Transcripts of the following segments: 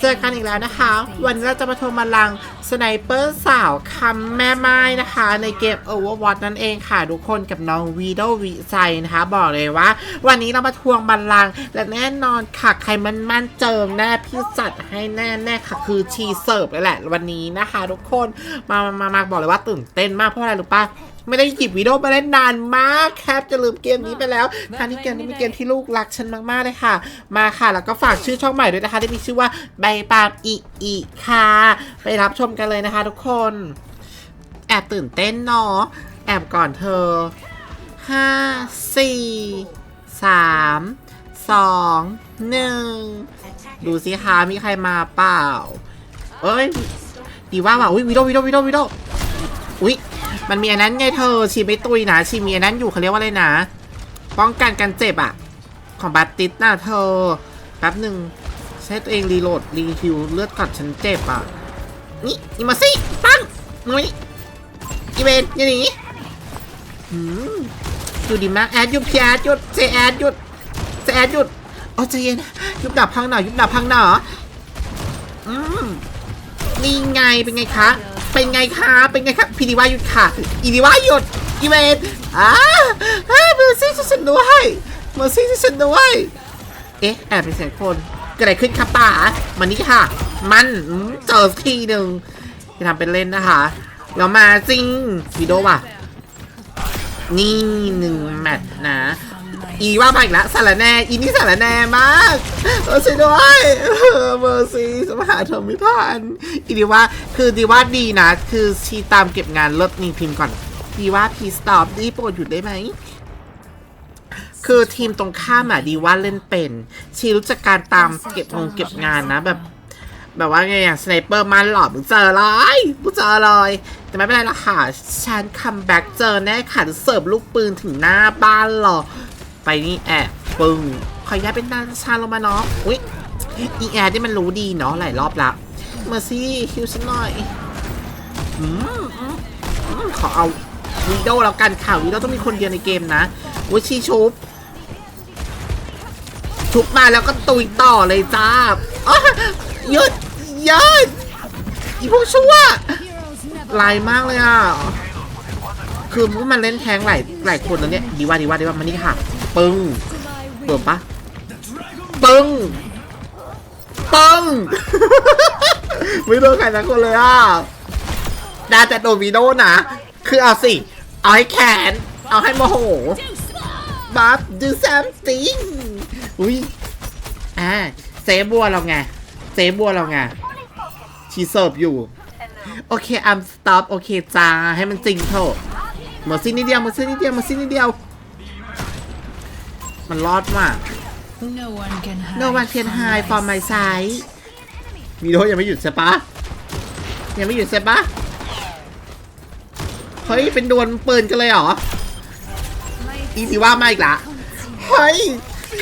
เจอกันอีกแล้วนะคะ วันนี้เราจะมาทวงบัลลังก์สไนเปอร์สาวคำแม่ไม้นะคะ ในเกม Overwatch นั่นเองค่ะ ทุกคนกับน้องวีโดวิไซนะคะ บอกเลยว่า วันนี้เรามาทวงบัลลังก์และแน่นอนค่ะใครมันมั่นเจิมแน่พี่จัดให้แน่แน่ๆค่ะ คือชีเสิร์ฟเลยแหละวันนี้นะคะ ทุกคนมามามามาบอกเลยว่าตื่นเต้นมากเพราะอะไรรู้ปะ ไม่ได้หยิบวิดีโอมาเล่นนานมากแคปจะลืมเกมนี้ไปแล้วทางที่เกมนี้เป็นเกมที่ลูกรักฉันมากๆเลยค่ะ มาค่ะ แล้วก็ฝากชื่อช่องใหม่ด้วยนะคะ ที่มีชื่อว่าใบปาล์มอีอีค่ะ ไปรับชมกันเลยนะคะ ทุกคน แอบตื่นเต้นเนาะแอบก่อนเธอห้าสี่สามสองหนึ่งดูสิคะมีใครมาเปล่า เอ้ยดีว่าว่ะอุ้ยวิโดวิโดวิโดวิโดอุ้ย มันมีอันนั้นไงเธอชีไม่ตุยนะชีมีอันนั้นอยู่เขาเรียกว่าอะไรนะ ป้องกันการเจ็บอะของบัตติสนะเธอแป๊บหนึ่งใช้ตัวเองรีโหลดรีฮิวเลือดกัดฉันเจ็บอะนี่อีมาสิตั้งนุ้ยอีเวนอย่าหนีหืมดูดีมากแอดหยุดพี่แอดหยุดเจแอดหยุดเจแอดหยุดโอ้ใจเย็นยุบดับพังหน่อยยุบดับพังหน่อยอืมนี่ไงเป็นไงคะ เป็นไงคะเป็นไงคะพี่ดีวาหยุดค่ะ อีดีวาหยุดอีเวนอ่าเมอร์ซี่ช่วยฉันด้วยเมอร์ซี่ช่วยฉันด้วยเอ๊ะแอบเป็นเสียงคนเกิดอะไรขึ้นครับป่ามานี่ค่ะ มันเจอทีหนึ่งจะทำเป็นเล่นนะคะแล้วมาจริงวิดีโอว่ะนี่หนึ่งแมตช์นะ อีว่าไปอีกแล้วสารแน่อีนี่สารแน่มากเออช่วยด้วยเออเมอร์ซี่สมหาเธอไม่ทันอีดีว่าคือดีว่าดีนะ คือชีตามเก็บงานลดนี่พิมพ์ก่อน ดีว่าพีสต็อปดีโปรดหยุดได้ไหมคือทีมตรงข้ามอะดีว่าเล่นเป็น ชีรู้จักการตามเก็บงงเก็บงานนะแบบ แบบว่าไงอย่างสไนเปอร์มันหลอดมึงเจอเลยมึงเจอเลยแต่ไม่เป็นไรหรอกค่ะฉันคัมแบ็กเจอแน่ค่ะเสิร์ฟลูกปืนถึงหน้าบ้านหรอ ไปนี่แอบปึ้งขอย้ายเป็นนางชาลงมาเนาะอุ้ยอีแอร์ที่มันรู้ดีเนาะหลายรอบละเมอร์ซี่ฮิวฉันหน่อยอืมขอเอาวีโดแล้วกันค่ะวีโดต้องมีคนเดียวในเกมนะอุ้ยชีชุบชุบมาแล้วก็ตุยต่อเลยจ้าอ๊ะหยุดหยุดอีพวกชั่วลายมากเลยอะ คือพวกมันเล่นแทงหลายหลายคนแล้วเนี่ย ดีว่าดีว่าดีว่ามานี่ค่ะ ปึ้งเปิดปะปึ้งปึ้งไม่โดนใครสักคนเลยอะดาแต่โดนวีโดนะ คือเอาสิ เอาให้แขน เอาให้โมโหบัฟ do something อุ้ยอ่าเซฟบัวเราไง เซฟบัวเราไงชีเสิร์ฟอยู่ โอเค I'm stop โอเคจ้าให้มันจริงเถอะเมอร์ซี่นิดเดียวเมอร์ซี่นิดเดียวเมอร์ซี่นิดเดียว มันรอดมาก No one can hide. No one can hide from my side มีโดยังไม่หยุดใช่ปะยังไม่หยุดใช่ปะเฮ้ย เป็นดวลปืนกันเลยเหรอ อีดีว่ามาอีกละเฮ้ย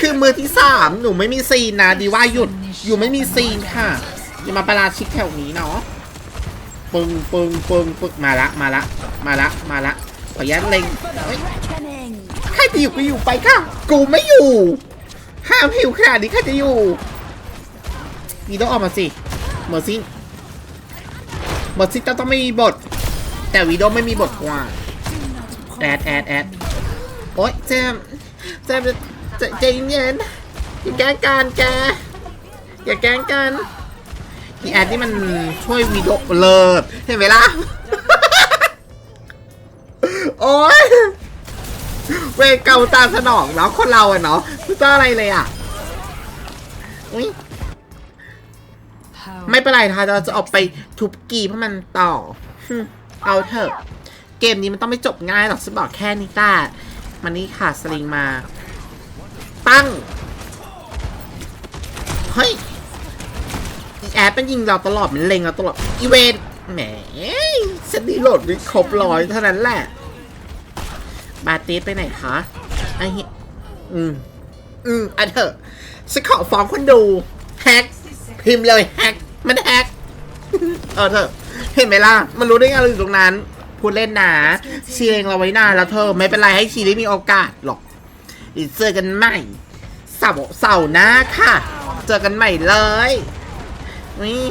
คือมือที่สามหนูไม่มีซีนนะดีว่าหยุด อยู่ไม่มีซีนค่ะ อย่ามาประราชิกแถวนี้เนาะปึงปึงปึงปึงมาละ มาละ มาละ มาละ ขออนุญาตเล็งเฮ้ยใคร จะอยู่ก็อยู่ไปค่ะ กูไม่อยู่ ห้ามหิวขนาดนี้ใครจะอยู่วีโดอออกมาสิเมอร์ซี่เมอร์ซี่ต้องต้องไม่มีบท แต่วีโดไม่มีบทกว่า แอดแอดแอดโอ๊ยเจมส์เจมส์ใจเย็นอย่าแกล้งกันแก อย่าแกล้งกันอีแอดนี่มันช่วยวีดีโอเลิศเห็นไหมล่ะ โอ๊ย เวรเก่าตามสนองเนาะคนเราอะเนาะไม่ต้องอะไรเลยอะอุ๊ยไม่เป็นไรค่ะเราจะออกไปทุบกีเพราะมันต่อฮึเอาเถอะ เกมนี้มันต้องไม่จบง่ายหรอกฉันบอกแค่นี้ต้ามันนี่ค่ะสลิงมา ตั้ง เฮ้ยอีแอปมันยิงเราตลอดมันเล็งเราตลอดอีเวนแหมฉันดีโหลดไม่ครบร้อยเท่านั้นแหละ บาตีสไปไหนคะไอ้เฮ้ยอืม อืมอันเถอะฉันขอฟ้องคนดู แฮก พิมพ์เลยแฮก มันแฮก เออเถอะเห็นไหมล่ะ มันรู้ได้ไงเราอยู่ตรงนั้น พูดเล่นนะเชียร์เองเราไว้นานแล้วเธอ ไม่เป็นไรให้ชีได้มีโอกาสหรอกเดี๋ยวเจอกันใหม่เสาเสาหน้าค่ะ เจอกันใหม่เลยนี่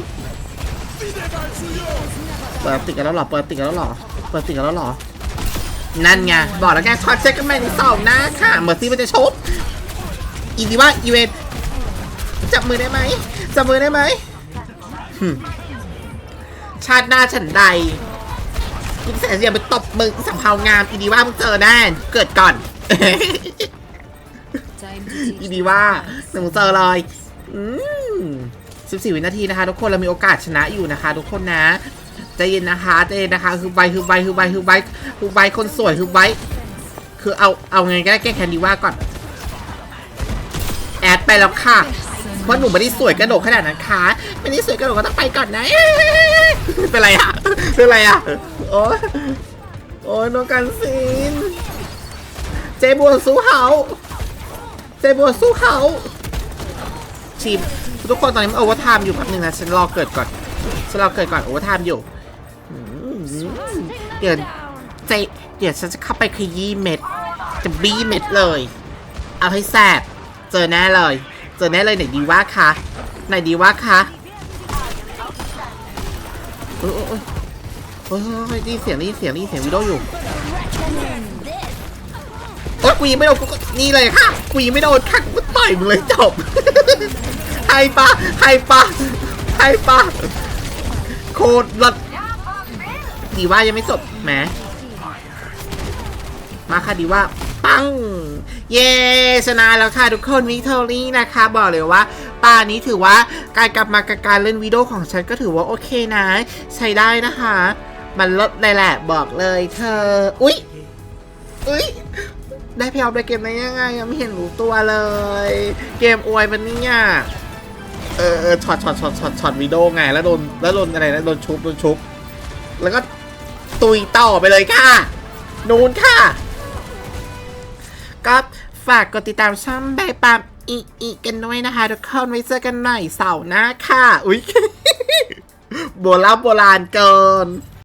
เปิดติดกันแล้วหรอ เปิดติดกันแล้วหรอ เปิดติดกันแล้วหรอ นั่นไง บอกแล้วไงช็อตเช็คกันแม่ในเสาหน้าค่ะเหมือนซีมันจะชกอีดีว่าอีเวนจับมือได้ไหมจับมือได้ไหมชาติหน้าฉันใดกินแสนเสียไปตบมึงสัมภาวงาม อีดีว่ามึงเจอแน่เกิดก่อน อีดีว่าหนึ่งเจอเลยอืมสิบสี่วินาทีนะคะ ทุกคนเรามีโอกาสชนะอยู่นะคะ ทุกคนนะ ใจเย็นนะคะใจเย็นนะคะคือใบคือใบคือใบคือใบคือใบคนสวยคือใบคือเอาเอาไงก็ได้แก้แคนดีว่าก่อน แอดไปแล้วค่ะเพราะหนูไม่ได้สวยกระโดดขนาดนั้นค่ะไม่ได้สวยกระโดดก็ต้องไปก่อนนะเป็นไรอะเป็นไรอะโอ้โอ้ยน้องกันซินเจบัวสู้เขาเจบัวสู้เขาทีมทุกคนตอนนี้มันโอเวอร์ไทม์อยู่แป๊บนึงนะฉันรอเกิดก่อนฉันรอเกิดก่อนโอเวอร์ไทม์อยู่ เดี๋ยวเจเดี๋ยวฉันจะเข้าไปขยี้เม็ด จะบี้เม็ดเลย เอาให้แสบเจอแน่เลย เจอแน่เลยไหนดีว่าคะไหนดีว่าคะโอ้ยโอ้ยโอ้ยโอ้ยได้ยินเสียงได้ยินเสียงได้ยินเสียงวิดีโออยู่โอ๊ยกูยิงไม่โดนกูนี่เลยค่ะกูยิงไม่โดนค่ะกูต่อยมึงเลยจบไฮปะไฮปะไฮปะโคตรหลด ดีว่ายังไม่จบแหมมาค่ะดีว่าปัง เย้ชนะแล้วค่ะทุกคนวิกตอรี่นะคะ บอกเลยว่าตานี้ถือว่าการกลับมากับการเล่นวิดีโอของฉันก็ถือว่าโอเคนะ ใช้ได้นะคะ มันลดเลยแหละบอกเลยเธอ อุ๊ย อุ๊ย ได้เพลย์ในเกมได้ยังไงยังไม่เห็นรู้ตัวเลย เกมอวยมันเนี่ยเออเออช็อตช็อตช็อตช็อตช็อตวิดีโอไงแล้วโดนแล้วโดนอะไรนะโดนชุบโดนชุบแล้วก็ ตุยต่อไปเลยค่ะ นูนค่ะ ก็ฝากกดติดตามช่องใบปามอีอีกันด้วยนะคะทุกคนไว้เจอกันใหม่เสาร์หน้าค่ะ อุ๊ย โบราณโบราณเกิน